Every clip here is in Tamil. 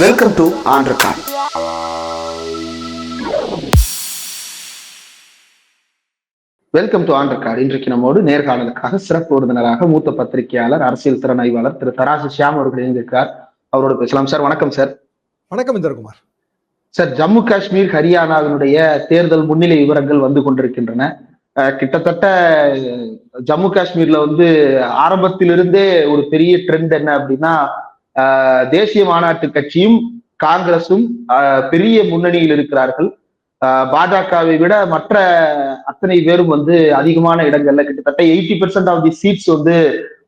Welcome to record welcome to on record இன்றைக்கு நம்மோடு நேர்காணலுக்காக சிறப்பு விருந்தினராக மூத்த பத்திரிகையாளர் அரசியல் திறனாய்வாளர் திரு தராசு ஷியாம் அவர்கள் இணைந்திருக்கிறார். அவரோட பேசலாம். சார் வணக்கம் சார். வணக்கம் இந்திரகுமார். சார் ஜம்மு காஷ்மீர் ஹரியானாவினுடைய தேர்தல் முன்னிலை விவரங்கள் வந்து கொண்டிருக்கின்றன. கிட்டத்தட்ட ஜம்மு காஷ்மீர்ல வந்து ஆரம்பத்திலிருந்தே ஒரு பெரிய ட்ரெண்ட் என்ன அப்படின்னா தேசிய மாநாட்டு கட்சியும் காங்கிரசும் பெரிய முன்னணியில் இருக்கிறார்கள். பாஜகவை விட மற்ற அத்தனை பேரும் வந்து அதிகமான இடங்கள்ல கிட்டத்தட்ட eighty percent of the seats வந்து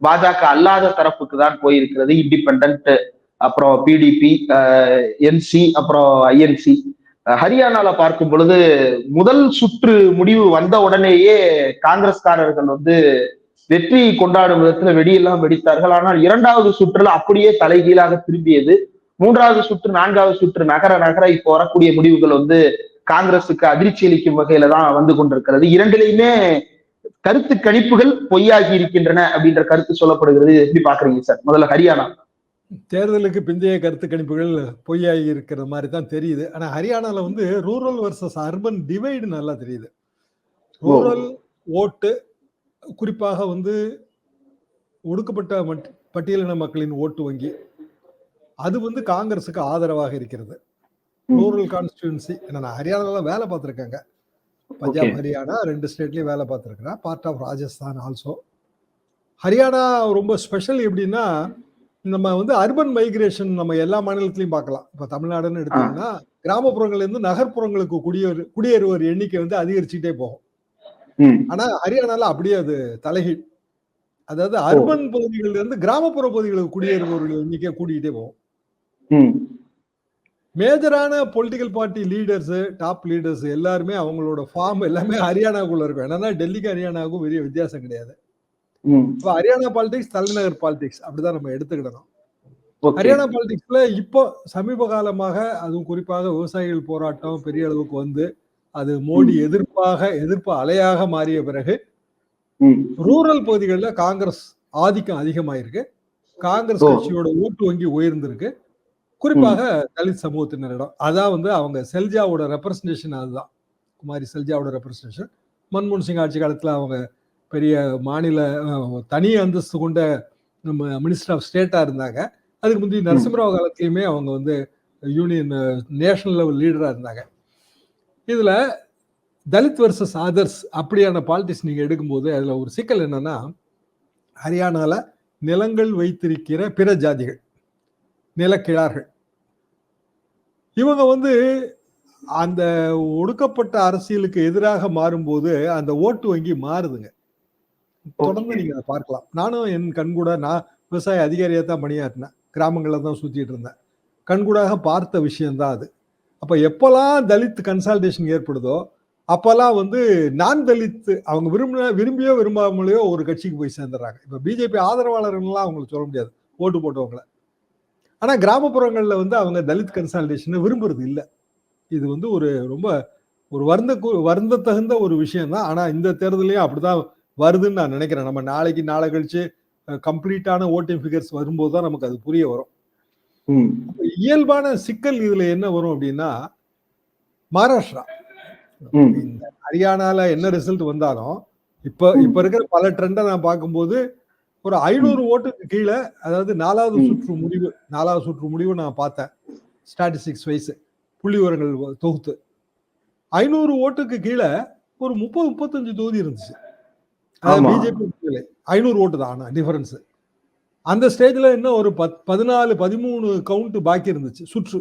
பாஜக அல்லாத தரப்புக்கு தான் போயிருக்கிறது. இண்டிபெண்ட் அப்புறம் பிடிபி என்சி அப்புறம் ஐஎன்சி ஹரியானால பார்க்கும் பொழுது முதல் சுற்று முடிவு வந்த உடனேயே காங்கிரஸ்காரர்கள் வந்து வெற்றி கொண்டாடும் விதத்துல வெடியெல்லாம் வெடித்தார்கள். ஆனால் இரண்டாவது சுற்றுல அப்படியே தலைகீழாக திரும்பியது. மூன்றாவது சுற்று நான்காவது சுற்று நகர நகர இப்போ வரக்கூடிய முடிவுகள் வந்து காங்கிரசுக்கு அதிர்ச்சி அளிக்கும் வகையில தான் வந்து கொண்டிருக்கிறது. இரண்டிலையுமே கருத்து கணிப்புகள் பொய்யாகி இருக்கின்றன அப்படின்ற கருத்து சொல்லப்படுகிறது. எப்படி பாக்குறீங்க சார்? முதல்ல ஹரியானா. தேர்தலுக்கு பிந்தைய கருத்து கணிப்புகள் பொய்யாகி இருக்கிற மாதிரி தான் தெரியுது. ஆனா ஹரியானால வந்து ரூரல் வர்சஸ் அர்பன் டிவைடு நல்லா தெரியுது. ரூரல் ஓட்டு குறிப்பாக வந்து ஒடுக்கப்பட்ட மட்- பட்டியலின மக்களின் ஓட்டு வங்கி. அது வந்து காங்கிரஸுக்கு ஆதரவாக இருக்கிறது. ரூரல் கான்ஸ்டியூன்சி நான் ஹரியானால வேலை பார்த்துருக்கேங்க. பஞ்சாப். ஹரியானா ரெண்டு ஸ்டேட்லயும் வேலை பார்த்துருக்கிறேன். Part of Rajasthan also Haryana ரொம்ப ஸ்பெஷல் எப்படின்னா நம்ம வந்து அர்பன் மைக்ரேஷன் நம்ம எல்லா மாநிலத்திலையும் பார்க்கலாம். இப்போ தமிழ்நாடுன்னு எடுத்தோம்னா கிராமப்புறங்கள்ல இருந்து நகர்ப்புறங்களுக்கு குடியேறு குடியேறுவோர் எண்ணிக்கை வந்து அதிகரிச்சுட்டே போகும். ஆனா ஹரியானால அப்படியே அது தலைகீழ். அதாவது அர்பன் பகுதிகளில் இருந்து கிராமப்புற பகுதிகளுக்கு குடியேறுபவர்கள் எண்ணிக்கை கூடிக்கிட்டே போகும். மேஜரான political party leaders top leaders எல்லாருமே அவங்களோட ஃபார்ம் எல்லாமே ஹரியானாக்குள்ள இருக்கும். என்னன்னா டெல்லிக்கு ஹரியானாவுக்கும் பெரிய வித்தியாசம் கிடையாது. இப்போ ஹரியானா பாலிடிக்ஸ் தலைநகர் பாலிடிக்ஸ் அப்படிதான் நம்ம எடுத்துக்கிடணும். ஹரியானா பாலிடிக்ஸ்ல இப்போ சமீப காலமாக அதுவும் குறிப்பாக விவசாயிகள் போராட்டம் பெரிய அளவுக்கு வந்து அது மோடி எதிர்ப்பாக எதிர்ப்பு அலையாக மாறிய பிறகு ரூரல் பகுதிகளில் காங்கிரஸ் ஆதிக்கம் அதிகமாயிருக்கு. காங்கிரஸ். கட்சியோட ஓட்டு வங்கி உயர்ந்திருக்கு. குறிப்பாக தலித் சமூகத்தினரிடம். அதான் வந்து அவங்க செல்ஜாவோட ரெப்ரசன்டேஷன் அதுதான். குமாரி செல்ஜாவோட ரெப்ரசன்டேஷன் மன்மோகன் சிங் ஆட்சி காலத்துல அவங்க பெரிய மாநில தனி அந்தஸ்து கொண்ட நம்ம மினிஸ்டர் ஆஃப் ஸ்டேட்டா இருந்தாங்க. அதுக்கு முந்தைய நரசிம்மராவ் காலத்திலயுமே அவங்க வந்து யூனியன் நேஷனல் லெவல் லீடரா இருந்தாங்க. இதுல தலித் வர்சஸ் அதர்ஸ் அப்படியான பாலிட்டிக்ஸ் நீங்க எடுக்கும்போது அதுல ஒரு சிக்கல் என்னன்னா ஹரியானால நிலங்கள் வைத்திருக்கிற பிற ஜாதிகள் நிலக்கிழார்கள். இவங்க வந்து அந்த ஒடுக்கப்பட்ட அரசியலுக்கு எதிராக மாறும்போது அந்த ஓட்டு வங்கி மாறுதுங்க. தொடர்ந்து நீங்க அதை பார்க்கலாம். நானும் என் கண்கூட நான் விவசாய அதிகாரியா தான் பணியாற்றினேன். கிராமங்களில் தான் சுத்திட்டு இருந்தேன். கண்கூடாக பார்த்த விஷயம்தான் அது. அப்போ எப்போல்லாம் தலித் கன்சால்டேஷன் ஏற்படுதோ அப்போல்லாம் வந்து நான் தலித் அவங்க விரும்பின விரும்பியோ விரும்பாமலையோ ஒரு கட்சிக்கு போய் சேர்ந்துடுறாங்க. இப்போ பிஜேபி ஆதரவாளர்கள்லாம் அவங்களுக்கு சொல்ல முடியாது. ஓட்டு போட்டவங்கள. ஆனால் கிராமப்புறங்களில் வந்து அவங்க தலித் கன்சால்டேஷனை விரும்புறது இல்லை. இது வந்து ஒரு ரொம்ப ஒரு வருந்த வருந்த தகுந்த ஒரு விஷயம் தான் ஆனால் இந்த தேர்தலையும் அப்படிதான் வருதுன்னு நான் நினைக்கிறேன். நம்ம நாளைக்கு நாளை கழிச்சு கம்ப்ளீட்டான ஓட்டிங் ஃபிகர்ஸ் வரும்போது தான் நமக்கு அது புரிய வரும். இயல்பான சிக்கல் இதுல என்ன வரும் அப்படின்னா மகாராஷ்டிரா. ஹரியானால என்ன ரிசல்ட் வந்தாலும் இப்ப. இப்ப இருக்கிற பல ட்ரெண்டை நான் பார்க்கும்போது ஒரு ஐநூறு ஓட்டுக்கு கீழே அதாவது நாலாவது. சுற்று முடிவு நாலாவது சுற்று முடிவு நான் பார்த்தேன். ஸ்டாட்டிஸ்டிக்ஸ் வைஸ் புள்ளி விவரங்கள் தொகுத்து. ஐநூறு ஓட்டுக்கு கீழே ஒரு முப்பது முப்பத்தஞ்சு தொகுதி இருந்துச்சு. பிஜேபி ஐநூறு ஓட்டு தான் ஆனா டிஃபரன்ஸ் அந்த ஸ்டேஜ்ல இன்னும் ஒரு பத் பதினாலு பதிமூணு கவுண்ட் பாக்கி இருந்துச்சு சுற்று.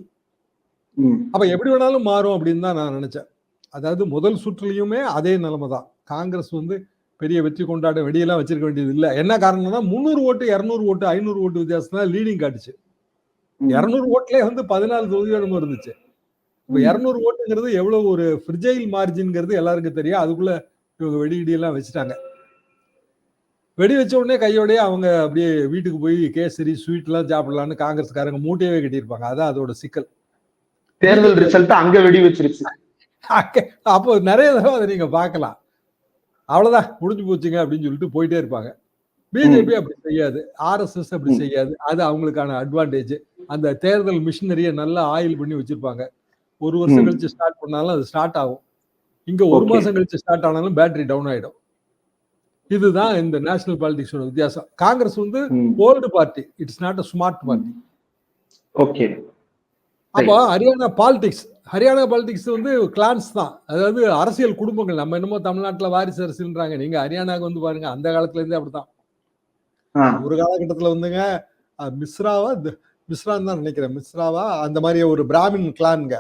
அப்ப எப்படி வேணாலும் மாறும் அப்படின்னு தான் நான் நினைச்சேன். அதாவது முதல் சுற்றுலையுமே அதே நிலைமை தான். காங்கிரஸ் வந்து பெரிய வெற்றி கொண்டாட வெடியெல்லாம் வச்சிருக்க வேண்டியது இல்லை. என்ன காரணம்னா முந்நூறு ஓட்டு இரநூறு ஓட்டு ஐநூறு ஓட்டு வித்தியாசம் தான் லீடிங் காட்டுச்சு. இரநூறு ஓட்டுல வந்து பதினாலு தொகுதியோட இருந்துச்சு. இப்ப. இரநூறு ஓட்டுங்கிறது எவ்வளவு ஒரு ஃப்ரிஜைல் மார்ஜின்ங்கிறது எல்லாருக்கும் தெரியும். அதுக்குள்ள இவங்க வெடி கிடியெல்லாம் வச்சுட்டாங்க. வெடி வச்ச உடனே கையோடயே அவங்க அப்படியே வீட்டுக்கு போய் கேசரி ஸ்வீட் எல்லாம் சாப்பிடலாம்னு காங்கிரஸ்காரங்க மூட்டையவே கட்டியிருப்பாங்க. அதான் அதோட சிக்கல். தேர்தல் ரிசல்ட் அங்க வெடி வச்சிருச்சு அப்போ நிறைய தடவை அதை நீங்க பார்க்கலாம். அவ்வளவுதான். முடிஞ்சு போச்சுங்க அப்படின்னு சொல்லிட்டு போயிட்டே இருப்பாங்க. பிஜேபி அப்படி செய்யாது. ஆர்எஸ்எஸ் அப்படி. செய்யாது. அது அவங்களுக்கான அட்வான்டேஜ் அந்த தேர்தல் மிஷினரியை நல்லா ஆயில் பண்ணி வச்சிருப்பாங்க. ஒரு வருஷம். கழிச்சு ஸ்டார்ட் பண்ணாலும் அது ஸ்டார்ட் ஆகும். இங்க ஒரு. மாசம் கழிச்சு ஸ்டார்ட் ஆனாலும் பேட்டரி டவுன் ஆயிடும். இதுதான் இந்த நேஷனல் பாலிடிக்ஸோட வித்தியாசம். காங்கிரஸ் வந்து old party it's not a smart party okay அப்போ ஹரியானா பாலிடிக்ஸ் ஹரியானா பாலிடிக்ஸ் வந்து கிளான்ஸ் தான். அதாவது அரசியல் குடும்பங்கள். நம்ம என்னமோ தமிழ்நாட்டுல வாரிசு அரசியல்ன்றாங்க. நீங்க ஹரியானாக்கு வந்து பாருங்க அந்த காலத்துல இருந்தே அப்படித்தான். ஒரு காலகட்டத்துல வந்துங்க மிஸ்ராவா மிஸ்ரான்னு தான் நினைக்கிறேன். மிஸ்ராவா அந்த மாதிரி ஒரு பிராமின் கிளான்ங்க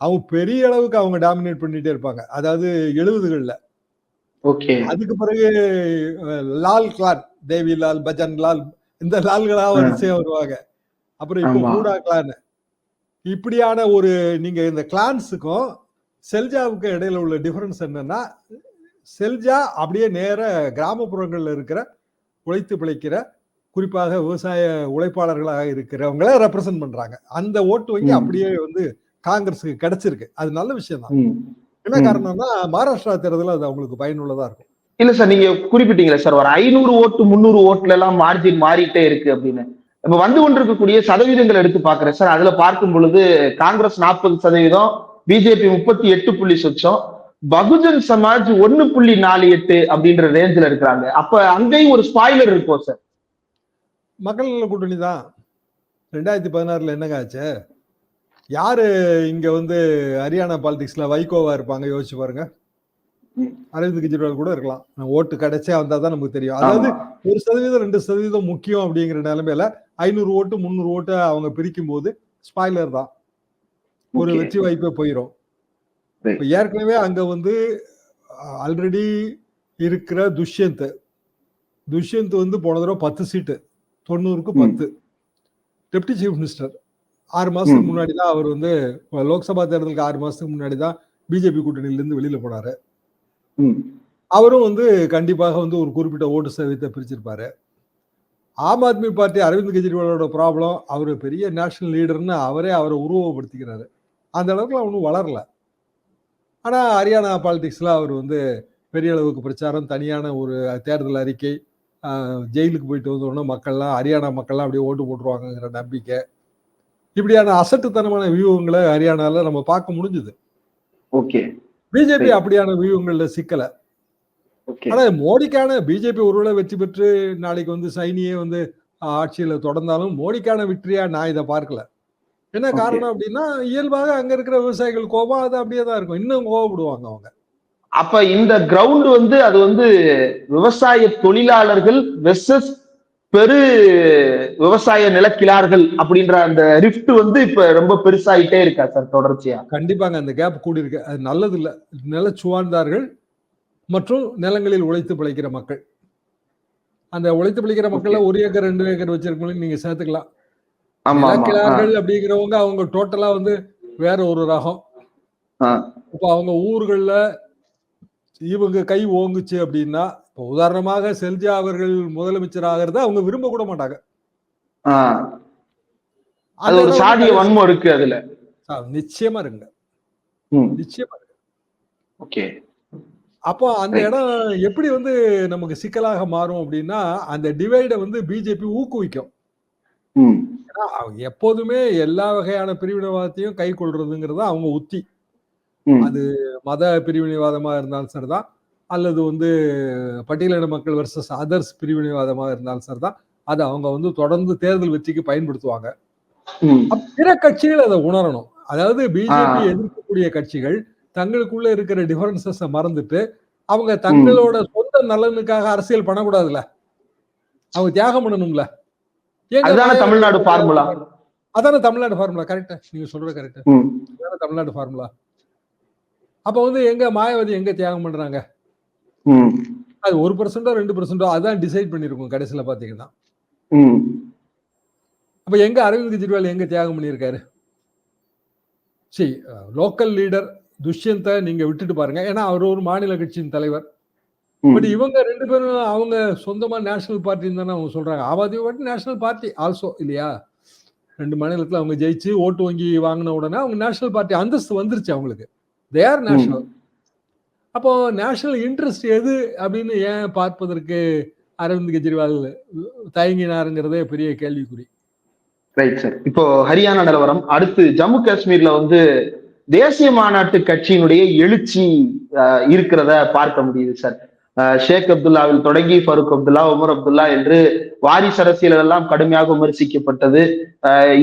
அவங்க பெரிய அளவுக்கு அவங்க டாமினேட் பண்ணிட்டே இருப்பாங்க. அதாவது எழுபதுகள்ல. அதுக்கு பிறகு லால் கிளான் தேவி லால் பஜன் லால் இந்த லால்களா வரிசையா வருவாங்க. அப்புறம் இப்போ. கூடா கிளான். இப்படியான ஒரு நீங்க இந்த கிளான்ஸுக்கும் செல்ஜாவுக்கும் இடையில உள்ள டிஃபரன்ஸ் என்னன்னா செல்ஜா அப்படியே நேர கிராமப்புறங்கள்ல இருக்கிற உழைத்து பிழைக்கிற குறிப்பாக விவசாய உழைப்பாளர்களாக இருக்கிறவங்கள ரெப்ரசன்ட் பண்றாங்க. அந்த ஓட்டு வங்கி. அப்படியே வந்து காங்கிரஸுக்கு கிடைச்சிருக்கு. அது நல்ல விஷயம் தான். என்ன. காரணம்னா மகாராஷ்டிரா தேர்தலில் அது அவங்களுக்கு பயனுள்ளதா இருக்கும். இல்ல சார் நீங்க குறிப்பிட்டீங்களே சார் ஒரு ஐநூறு ஓட்டு முந்நூறு ஓட்டுல எல்லாம் மார்ஜின் மாறிட்டே இருக்கு அப்படின்னு. இப்ப வந்து கொண்டிருக்கக்கூடிய சதவீதங்கள் எடுத்து பாக்குறேன் சார். அதுல பார்க்கும் பொழுது காங்கிரஸ் நாற்பது சதவீதம் பிஜேபி முப்பத்தி எட்டு புள்ளி சொச்சம் பகுஜன் சமாஜ் ஒன்னு புள்ளி நாலு எட்டு அப்படின்ற ரேஞ்சில் இருக்கிறாங்க. அப்ப அங்கேயும் ஒரு ஸ்பாய்லர் இருக்கும் சார். மக்கள் கூட்டணி தான். ரெண்டாயிரத்தி பதினாறுல என்னங்க ஆச்சு? யாரு இங்க வந்து ஹரியானா பாலிடிக்ஸ்ல வைகோவா இருப்பாங்க? யோசிச்சு பாருங்க. அரவிந்த் கெஜ்ரிவால் கூட இருக்கலாம். ஓட்டு கிடைச்சா வந்தா தான் நமக்கு தெரியும். அதாவது. ஒரு சதவீதம் ரெண்டு சதவீதம் முக்கியம் அப்படிங்கிற நிலைமையில ஐநூறு ஓட்டு முந்நூறு ஓட்டு அவங்க பிரிக்கும் போது ஸ்பாய்லர் தான். ஒரு. வெற்றி வாய்ப்பே போயிடும் ஏற்கனவே அங்க வந்து ஆல்ரெடி இருக்கிற துஷ்யந்த் துஷ்யந்த் வந்து போன தடவை பத்து சீட்டு. தொண்ணூறுக்கு. பத்து. டெப்டி சீஃப் மினிஸ்டர் ஆறு மாசத்துக்கு. முன்னாடி தான் அவர் வந்து லோக்சபா தேர்தலுக்கு ஆறு மாசத்துக்கு முன்னாடி தான் பிஜேபி கூட்டணியில இருந்து வெளியில போனாரு. அவரும் வந்து கண்டிப்பாக வந்து ஒரு குறிப்பிட்ட ஓட்டு சதவீதத்தை பிரிச்சிருப்பாரு ஆம் ஆத்மி பார்ட்டி அரவிந்த் கெஜ்ரிவாலோட ப்ராப்ளம் அவர் பெரிய நேஷனல் லீடர்னு அவரே அவரை உருவப்படுத்திக்கிறாரு அந்த அளவுக்கு ஒன்றும் வளரல ஆனா ஹரியானா பாலிடிக்ஸ்ல அவர் வந்து பெரிய அளவுக்கு பிரச்சாரம் தனியான ஒரு தேர்தல் அறிக்கை ஜெயிலுக்கு போயிட்டு வந்தோடனே மக்கள்லாம் ஹரியானா மக்கள்லாம் அப்படியே ஓட்டு போட்டுருவாங்கங்கிற நம்பிக்கை இப்படியான அசட்டுத்தனமான வியூகங்களை ஹரியானால நம்ம பார்க்க முடிஞ்சுது. ஓகே. பிஜேபி. அப்படியான வியூகங்கள்ல சிக்கல. ஆனா மோடிக்கான பிஜேபி ஒருவேளை வெற்றி பெற்று நாளைக்கு வந்து சைனியே வந்து ஆட்சியில தொடர்ந்தாலும் மோடிக்கான வெற்றியா நான் இதை பார்க்கல. என்ன. காரணம் அப்படின்னா இயல்பாக அங்க இருக்கிற விவசாயிகள் கோபம் அது அப்படியே தான் இருக்கும். இன்னும் கோவப்படுவாங்க அவங்க. அப்ப இந்த கிரவுண்ட் வந்து அது வந்து விவசாய தொழிலாளர்கள் வெர்சஸ் பெரு விவசாய நிலக்கிழார்கள் அப்படின்ற அந்த ரிஃப்ட் வந்து இப்ப ரொம்ப பெருசாயிட்டே இருக்கா சார் தொடர்ச்சியா? கண்டிப்பாங்க அந்த கேப் கூடி இருக்கு அது நல்லது இல்ல நிலச்சுவார்ந்தார்கள் மற்றும் நிலங்களில் உழைத்து பிழைக்கிற மக்கள். அந்த உழைத்து பிழைக்கிற மக்கள்ல ஒரு ஏக்கர் ரெண்டு ஏக்கர் வச்சிருக்கவங்களுக்கு நீங்க சேர்த்துக்கலாம். நிலக்கிழார்கள் அப்படிங்கிறவங்க அவங்க டோட்டலா வந்து வேற ஒரு ரகம். இப்போ அவங்க ஊர்கள்ல இவங்க கை ஓங்குச்சு அப்படின்னா இப்போ உதாரணமாக செல்ஜா அவர்கள் முதலமைச்சர் ஆகிறத அவங்க விரும்ப கூட மாட்டாங்க. அது ஒரு சாதிய வன்மம் இருக்கு அதுல. நிச்சயமா இருங்க. நிச்சயமா இருக்கு ஓகே. அப்போ அந்த. இடம் எப்படி வந்து நமக்கு சிக்கலாக மாறும் அப்படின்னா அந்த டிவைடை வந்து பிஜேபி ஊக்குவிக்கும். அவங்க எப்போதுமே எல்லா வகையான பிரிவினைவாதத்தையும் கை கொள்றதுங்கிறது அவங்க உத்தி. அது மத பிரிவினைவாதமா இருந்தாலும் சரிதான். அல்லது வந்து பட்டியலின மக்கள் வர்சஸ் அதர்ஸ் பிரிவினைவாதமா இருந்தாலும் சரிதான் அதை அவங்க வந்து தொடர்ந்து தேர்தல் வெற்றிக்கு பயன்படுத்துவாங்க. பிற கட்சிகள் அதை உணரணும். அதாவது பிஜேபி. எதிர்க்கக்கூடிய கட்சிகள் தங்களுக்குள்ள இருக்கிற டிஃபரன்சஸ மறந்துட்டு அவங்க தங்களோட சொந்த நலனுக்காக அரசியல் பண்ணக்கூடாதுல்ல? அவங்க தியாகம் பண்ணணும்ல? தமிழ்நாடு ஃபார்முலா அதானே தமிழ்நாடு ஃபார்முலா கரெக்டா நீங்க சொல்றது கரெக்ட் தமிழ்நாடு ஃபார்முலா அப்ப வந்து எங்க மாயாவதி எங்க தியாகம் பண்றாங்க? அது ஒரு பர்சன்டோ ரெண்டு பர்சன்டோ அதான் டிசைட் பண்ணிருக்கும் கடைசியில பாத்தீங்கன்னா அப்ப எங்க அரவிந்த் கெஜ்ரிவால் எங்க தியாகம் பண்ணியிருக்காரு? சரி லோக்கல் லீடர் துஷ்யந்த நீங்க விட்டுட்டு பாருங்க. ஏன்னா அவர் ஒரு மாநில கட்சியின் தலைவர். பட் இவங்க ரெண்டு பேரும் அவங்க சொந்தமா நேஷனல் பார்ட்டின்னு தானே அவங்க சொல்றாங்க. Aadmi party national party also இல்லையா? ரெண்டு மாநிலத்துல அவங்க ஜெயிச்சு ஓட்டு வங்கி வாங்கின உடனே அவங்க நேஷனல் பார்ட்டி அந்தஸ்து வந்துருச்சு அவங்களுக்கு. தே ஆர் நேஷனல் அப்போ நேஷனல் இன்ட்ரெஸ்ட் எது அப்படின்னு ஏன் பார்ப்பதற்கு அரவிந்த் கெஜ்ரிவால் தயங்கினாருங்கிறதே பெரிய கேள்விக்குறி. ரைட் சார் இப்போ ஹரியானா நிலவரம். அடுத்து ஜம்மு காஷ்மீர்ல வந்து தேசிய மாநாட்டு கட்சியினுடைய எழுச்சி இருக்கிறத பார்க்க முடியுது சார் அஹ், ஷேக் அப்துல்லாவில் தொடங்கி ஃபருக் அப்துல்லா உமர் அப்துல்லா என்று வாரிசு அரசியல் எல்லாம் கடுமையாக விமர்சிக்கப்பட்டது.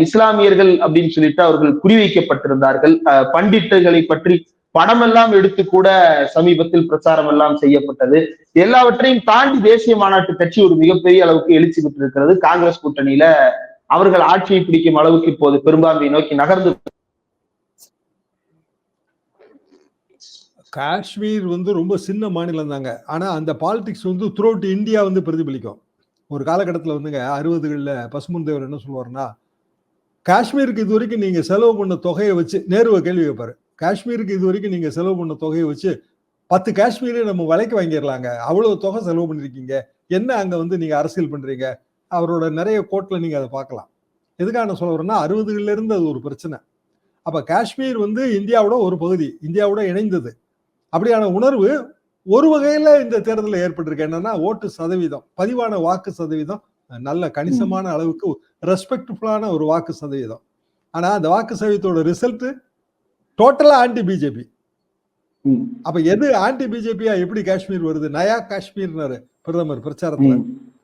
இஸ்லாமியர்கள் அப்படின்னு சொல்லிட்டு அவர்கள் குறிவைக்கப்பட்டிருந்தார்கள். பண்டிட்டுகளை பற்றி படமெல்லாம் எடுத்து கூட சமீபத்தில் பிரச்சாரம் எல்லாம் செய்யப்பட்டது. எல்லாவற்றையும் தாண்டி தேசிய மாநாட்டு கட்சி ஒரு மிகப்பெரிய அளவுக்கு எழுச்சி பெற்றிருக்கிறது. காங்கிரஸ் கூட்டணியில அவர்கள் ஆட்சியை பிடிக்கும் அளவுக்கு இப்போது பெரும்பான்மையை நோக்கி நகர்ந்து காஷ்மீர் வந்து ரொம்ப சின்ன மாநிலம் தாங்க. ஆனா அந்த பாலிடிக்ஸ் வந்து த்ரூ இந்தியா வந்து பிரதிபலிக்கும். ஒரு காலகட்டத்தில் வந்துங்க அறுபதுகளில் பசுமன் தேவர் என்ன சொல்லுவாருன்னா காஷ்மீருக்கு இது வரைக்கும் நீங்க செலவு பண்ண தொகையை வச்சு நேருவை கேள்வி கேட்பாரு காஷ்மீருக்கு இது வரைக்கும் நீங்கள் செலவு பண்ண தொகையை வச்சு பத்து காஷ்மீரை நம்ம விலைக்கு வாங்கிடலாங்க. அவ்வளோ தொகை செலவு பண்ணியிருக்கீங்க என்ன அங்கே வந்து நீங்கள் அரசியல் பண்ணுறீங்க அவரோட நிறைய கோட்டில் நீங்கள் அதை பார்க்கலாம். எதுக்காக நான் சொல்ல வரேன்னா அறுபதுகள்ல இருந்து அது ஒரு பிரச்சனை. அப்போ காஷ்மீர் வந்து இந்தியாவோட ஒரு பகுதி இந்தியாவோட இணைந்தது. அப்படியான உணர்வு ஒரு வகையில் இந்த தேர்தலில் ஏற்பட்டிருக்கு. என்னன்னா ஓட்டு சதவீதம் பதிவான வாக்கு சதவீதம் நல்ல கணிசமான அளவுக்கு ரெஸ்பெக்ட்ஃபுல்லான ஒரு வாக்கு சதவீதம். ஆனால் அந்த வாக்கு சதவீதத்தோட ரிசல்ட்டு டோட்டலா ஆன்டி பிஜேபி அப்ப எது ஆன்டி பிஜேபியா எப்படி காஷ்மீர் வருது? நயா காஷ்மீர்னாரு பிரதமர் பிரச்சாரத்துல.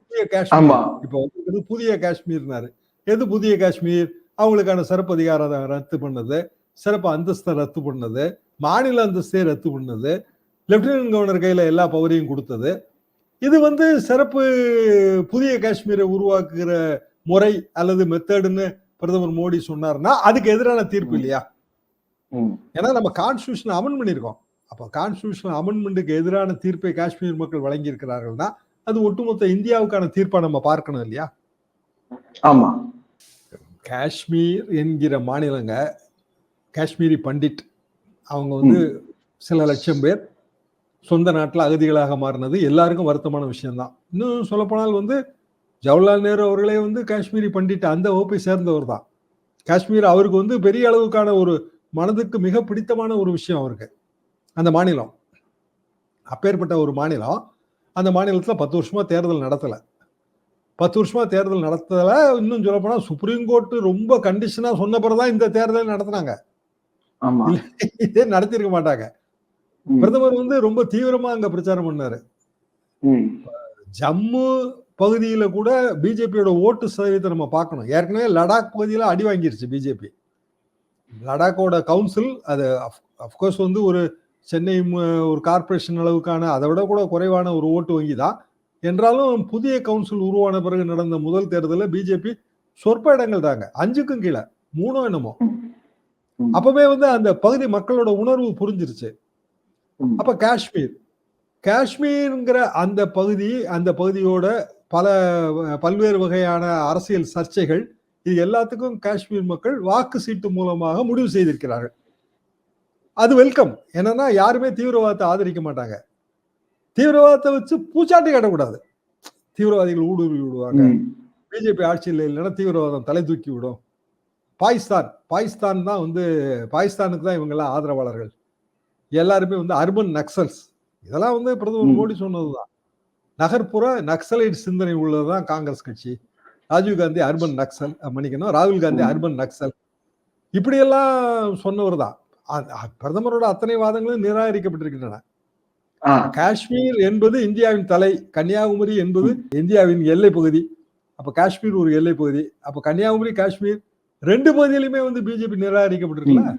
புதிய காஷ்மீர். இப்போ வந்து புதிய காஷ்மீர்னாரு. எது புதிய காஷ்மீர்? அவங்களுக்கான சிறப்பு அதிகாரம் ரத்து பண்ணது சிறப்பு அந்தஸ்தை ரத்து பண்ணது மாநில அந்தஸ்தை ரத்து பண்ணது லெப்டினன்ட் கவர்னர் கையில எல்லா பவரையும் கொடுத்தது. இது வந்து சிறப்பு புதிய காஷ்மீரை உருவாக்குகிற முறை அல்லது மெத்தடுன்னு பிரதமர் மோடி சொன்னார்னா அதுக்கு எதிரான தீர்ப்பு இல்லையா? ஏன்னா நம்ம கான்ஸ்டியூஷன் அமெண்ட் பண்ணியிருக்கோம். அப்போ கான்ஸ்டியூஷன் அமெண்ட்மெண்ட்டுக்கு எதிரான தீர்ப்பை காஷ்மீர் மக்கள் வழங்கி இருக்கிறார்கள்னா அது ஒட்டுமொத்த இந்தியாவுக்கான தீர்ப்பா நம்ம பார்க்கணும் இல்லையா? ஆமா. காஷ்மீர் என்கிற மாநிலங்க காஷ்மீரி பண்டிட் அவங்க வந்து சில லட்சம் பேர் சொந்த நாட்டில் அகதிகளாக மாறினது எல்லாருக்கும் வருத்தமான விஷயம்தான். இன்னும் சொல்லப்போனால் வந்து ஜவஹர்லால் நேரு அவர்களே வந்து காஷ்மீரி பண்டிட் அந்த வகுப்பை சேர்ந்தவர் தான். காஷ்மீர் அவருக்கு வந்து பெரிய அளவுக்கான ஒரு மனதுக்கு மிக பிடித்தமான ஒரு விஷயம் அவருக்கு. அந்த மாநிலம். அப்பேற்பட்ட ஒரு மாநிலம். அந்த மாநிலத்தில் பத்து வருஷமா தேர்தல் நடத்தலை. பத்து வருஷமா தேர்தல் நடத்தல. இன்னும் சொல்ல போனா சுப்ரீம் கோர்ட் ரொம்ப கண்டிஷனா சொன்ன பிறகுதான் இந்த தேர்தல் நடத்தினாங்க. இதே நடத்திருக்க மாட்டாங்க. பிரதமர் வந்து ரொம்ப தீவிரமா அங்க பிரச்சாரம் பண்ணாரு. ஜம்மு பகுதியில கூட பிஜேபியோட ஓட்டு சதவீதத்தை நம்ம பார்க்கணும். ஏற்கனவே லடாக் பகுதியில அடி வாங்கிருச்சு பிஜேபி லடாக்கோட கவுன்சில் அது அஃப்கோர்ஸ் வந்து ஒரு சென்னை ஒரு கார்ப்பரேஷன் அளவுக்கான அதை விட கூட குறைவான ஒரு ஓட்டு வங்கி தான். என்றாலும் புதிய கவுன்சில் உருவான பிறகு நடந்த முதல் தேர்தலில் பிஜேபி சொற்ப இடங்கள் தாங்க. அஞ்சுக்கும் கீழே. மூணோ என்னமோ. அப்பவே வந்து அந்த பகுதி மக்களோட உணர்வு புரிஞ்சிருச்சு. அப்ப காஷ்மீர். காஷ்மீர்ங்கிற அந்த பகுதி அந்த பகுதியோட பல பல்வேறு வகையான அரசியல் சர்ச்சைகள் இது எல்லாத்துக்கும் காஷ்மீர் மக்கள் வாக்கு சீட்டு மூலமாக முடிவு செய்திருக்கிறார்கள். அது வெல்கம். என்னன்னா யாருமே தீவிரவாதத்தை ஆதரிக்க மாட்டாங்க. தீவிரவாதத்தை வச்சு பூச்சாட்டி காட்டக்கூடாது. தீவிரவாதிகள் ஊடுருவி விடுவாங்க. பிஜேபி ஆட்சியில் இல்லைன்னா தீவிரவாதம் தலை தூக்கி விடும். பாகிஸ்தான். பாகிஸ்தான் தான் வந்து பாகிஸ்தானுக்கு தான் இவங்கெல்லாம் ஆதரவாளர்கள். எல்லாருமே வந்து அர்பன் நக்சல்ஸ். இதெல்லாம் வந்து பிரதமர். மோடி சொன்னதுதான். நகர்ப்புற நக்சலைட் சிந்தனை உள்ளதுதான் காங்கிரஸ் கட்சி. ராஜீவ் காந்தி அர்பன் நக்சல் மன்னிக்கணும் ராகுல் காந்தி. அர்பன் நக்சல். இப்படியெல்லாம் சொன்னவர் தான். பிரதமரோட அத்தனை வாதங்களும் நிராகரிக்கப்பட்டிருக்கின்றன. காஷ்மீர் என்பது இந்தியாவின் தலை கன்னியாகுமரி என்பது இந்தியாவின் எல்லை பகுதி. அப்ப காஷ்மீர் ஒரு எல்லை பகுதி. அப்ப கன்னியாகுமரி காஷ்மீர் ரெண்டு பகுதியிலுமே வந்து பிஜேபி நிராகரிக்கப்பட்டிருக்குல்ல?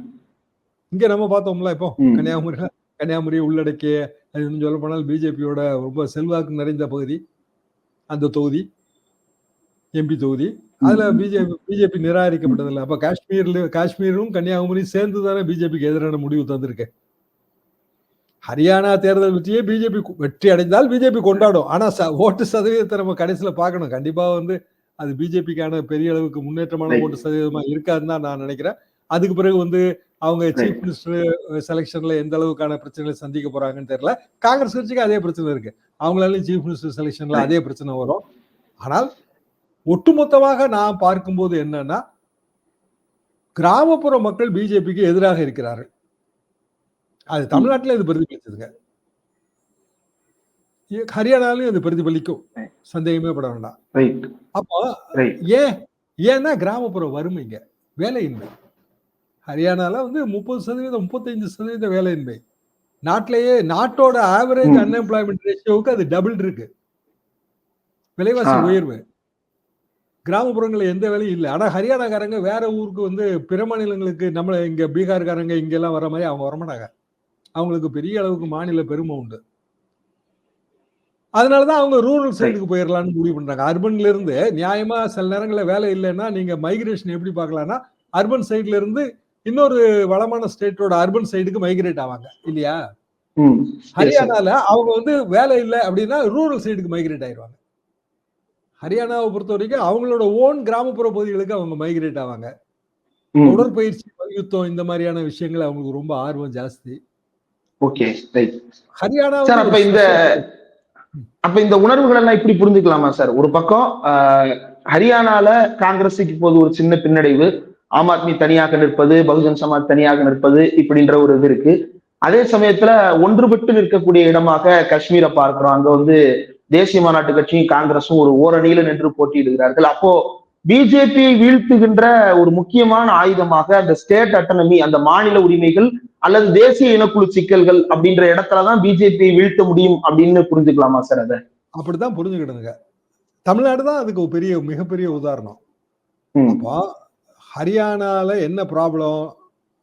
இங்க நம்ம பார்த்தோம்ல இப்போ ம். கன்னியாகுமரியில. கன்னியாகுமரியை உள்ளடக்கிய சொல்ல போனால் பிஜேபியோட ரொம்ப செல்வாக்கு நிறைந்த பகுதி அந்த தொகுதி. எம்பி தொகுதி. அதுல. பிஜேபி பிஜேபி நிராகரிக்கப்பட்டதில்லை. அப்ப காஷ்மீர்ல காஷ்மீரும் கன்னியாகுமரியும் சேர்ந்து தானே பிஜேபிக்கு எதிரான முடிவு தந்திருக்கு. ஹரியானா தேர்தல் வெற்றியே பிஜேபி வெற்றி அடைந்தால் பிஜேபி கொண்டாடும். ஆனா ஓட்டு சதவீதத்தை நம்ம கடைசியில பார்க்கணும். கண்டிப்பா வந்து அது பிஜேபிக்கான பெரிய அளவுக்கு முன்னேற்றமான. ஓட்டு சதவீதமா இருக்காதுன்னு தான் நான் நினைக்கிறேன். அதுக்கு பிறகு வந்து அவங்க. சீஃப் மினிஸ்டர் செலெக்ஷன்ல எந்த அளவுக்கான பிரச்சனைகளை சந்திக்க போறாங்கன்னு தெரியல. காங்கிரஸ் கட்சிக்கு அதே பிரச்சனை இருக்கு. அவங்களாலையும் சீஃப் மினிஸ்டர் செலெக்ஷன்ல. அதே பிரச்சனை வரும். ஆனால் ஒட்டுமொத்தமாக நான் பார்க்கும்போது என்னன்னா கிராமப்புற மக்கள் பிஜேபிக்கு எதிராக இருக்கிறார்கள். அது தமிழ்நாட்டில் இது பிரதிபலிச்சதுங்க. ஹரியானாலையும் இது பிரதிபலிக்கும். சந்தேகமே பட வேண்டாம். அப்போ ஏன் ஏன்னா கிராமப்புற வறுமைங்க வேலையின்மை. ஹரியானால வந்து முப்பது சதவீதம் முப்பத்தஞ்சு சதவீத வேலையின்மை. நாட்டிலேயே நாட்டோட ஆவரேஜ். அன்எம்ப்ளாய்மெண்ட் ரேஷியோவுக்கு அது டபுள் இருக்கு. விலைவாசி. உயர்வு. கிராமப்புறங்களில் எந்த வேலையும் இல்லை. ஆனா ஹரியானாக்காரங்க வேற ஊருக்கு வந்து பிற மாநிலங்களுக்கு நம்மள இங்க பீகார்காரங்க இங்க எல்லாம் வர மாதிரி அவங்க வரமாட்டாங்க. அவங்களுக்கு பெரிய அளவுக்கு மாநில பெருமை உண்டு. அதனாலதான் அவங்க ரூரல் சைடுக்கு போயிடலாம்னு முடிவு பண்றாங்க. அர்பன்ல இருந்து நியாயமா சில நேரங்களில் வேலை இல்லைன்னா நீங்க மைக்ரேஷன் எப்படி பார்க்கலாம்னா அர்பன் சைடுல இருந்து இன்னொரு வளமான ஸ்டேட்டோட அர்பன் சைடுக்கு மைக்ரேட் ஆவாங்க. இல்லையா. ஹரியானால அவங்க வந்து வேலை இல்லை அப்படின்னா ரூரல் சைடுக்கு மைக்ரேட் ஆயிடுவாங்க ஹரியானாவை பொறுத்த வரைக்கும் அவங்களோட ஓன் கிராமப்புற பகுதிகளுக்கு அவங்க மைக்ரேட் ஆவாங்க. உடற்பயிற்சி மல்யுத்தம் இந்த மாதிரியான விஷயங்கள் அவங்களுக்கு ரொம்ப ஆர்வம் ஜாஸ்தி. ஓகே ரைட் ஹரியானா அப்ப இந்த அப்ப இந்த உணர்வுகள் எல்லாம் இப்படி புரிஞ்சுக்கலாமா சார் ஒரு பக்கம் ஆஹ், ஹரியானால காங்கிரஸுக்கு இப்போது ஒரு சின்ன பின்னடைவு. ஆம் ஆத்மி தனியாக நிற்பது பகுஜன் சமாஜ் தனியாக நிற்பது இப்படின்ற ஒரு இது இருக்கு. அதே சமயத்துல ஒன்றுபட்டு நிற்கக்கூடிய இடமாக காஷ்மீரை பார்க்கிறோம். அங்க வந்து தேசிய மாநாட்டு கட்சியும் காங்கிரஸும் ஒரு ஓரணியில நின்று போட்டியிடுகிறார்கள். அப்போ பிஜேபி வீழ்த்துகின்ற ஒரு முக்கியமான ஆயுதமாக அந்த ஸ்டேட் அட்டனமி அந்த மாநில உரிமைகள் அல்லது தேசிய இனக்குழு சிக்கல்கள் அப்படின்ற இடத்துலதான் பிஜேபி வீழ்த்த முடியும் அப்படின்னு புரிஞ்சுக்கலாமா சார் அதை? அப்படித்தான் புரிஞ்சுக்கிடுங்க தமிழ்நாடு தான் அதுக்கு பெரிய மிகப்பெரிய உதாரணம். அப்போ ஹரியானால என்ன ப்ராப்ளம்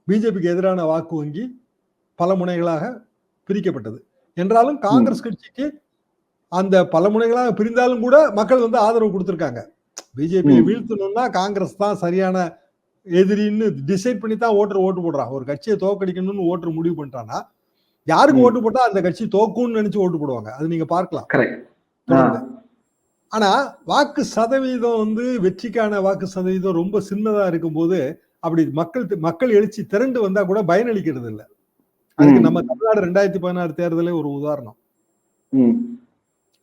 பிஜேபிக்கு எதிரான வாக்கு வங்கி பல முனைகளாக பிரிக்கப்பட்டது. என்றாலும் காங்கிரஸ் கட்சிக்கு அந்த பல முனைகளாக பிரிந்தாலும் கூட மக்கள் வந்து ஆதரவு கொடுத்திருக்காங்க. பிஜேபியை. வீழ்த்தணும்னா காங்கிரஸ் தான் சரியான எதிரின்னு டிசைட் பண்ணி தான் ஓட்டர் ஓட்டு போடுறான் ஒரு கட்சியை தோக்கடிக்கணும்னு ஓட்டர் முடிவு பண்ணிட்டான்னா யாருக்கு. ஓட்டு போட்டா அந்த கட்சி தோக்கும்னு நினைச்சு ஓட்டு போடுவாங்க. அது நீங்க பார்க்கலாம். ஆனா வாக்கு சதவீதம் வந்து வெற்றிக்கான வாக்கு சதவீதம் ரொம்ப சின்னதா இருக்கும்போது அப்படி மக்கள் மக்கள் எழுச்சி திரண்டு வந்தா கூட பயனளிக்கிறது இல்ல அதுக்கு. நம்ம தமிழ்நாடு ரெண்டாயிரத்தி பதினாறு தேர்தலே ஒரு உதாரணம்.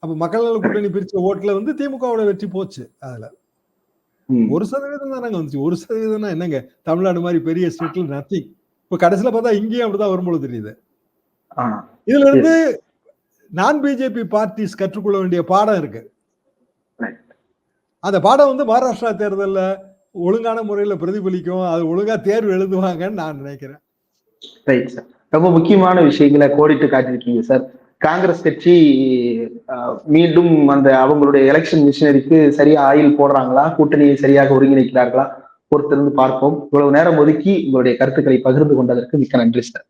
அப்ப மக்கள் நல கூட்டணி பிரிச்ச ஓட்டுல வந்து திமுகவோட வெற்றி போச்சு அதுல. ஒரு சதவீதம் தானங்க வந்துச்சு. ஒரு சதவீதம்னா என்னங்க? தமிழ்நாடு மாதிரி பெரிய ஸ்டேட்ல நத்திங் இப்ப கடைசியில பார்த்தா இங்கேயும் அப்படிதான் வரும்போது தெரியுது. இதுல இருந்து நான் பிஜேபி பார்ட்டிஸ் கற்றுக்கொள்ள வேண்டிய பாடம் இருக்கு. அந்த பாடம் வந்து மகாராஷ்டிரா தேர்தல்ல ஒழுங்கான முறையில பிரதிபலிக்கும். அது ஒழுங்கா தேர்வு எழுதுவாங்கன்னு நான் நினைக்கிறேன். ரைட் சார் ரொம்ப முக்கியமான விஷயங்களை கோடிட்டு காட்டியிருக்கீங்க சார் காங்கிரஸ் கட்சி மீண்டும் அந்த அவங்களுடைய எலெக்ஷன் மிஷினரிக்கு சரியா ஆயில் போடுறாங்களா? கூட்டணியை சரியாக ஒருங்கிணைக்கிறார்களா? பொறுத்திருந்து பார்ப்போம். இவ்வளவு நேரம் ஒதுக்கி உங்களுடைய கருத்துக்களை பகிர்ந்து கொண்டதற்கு மிக்க நன்றி சார்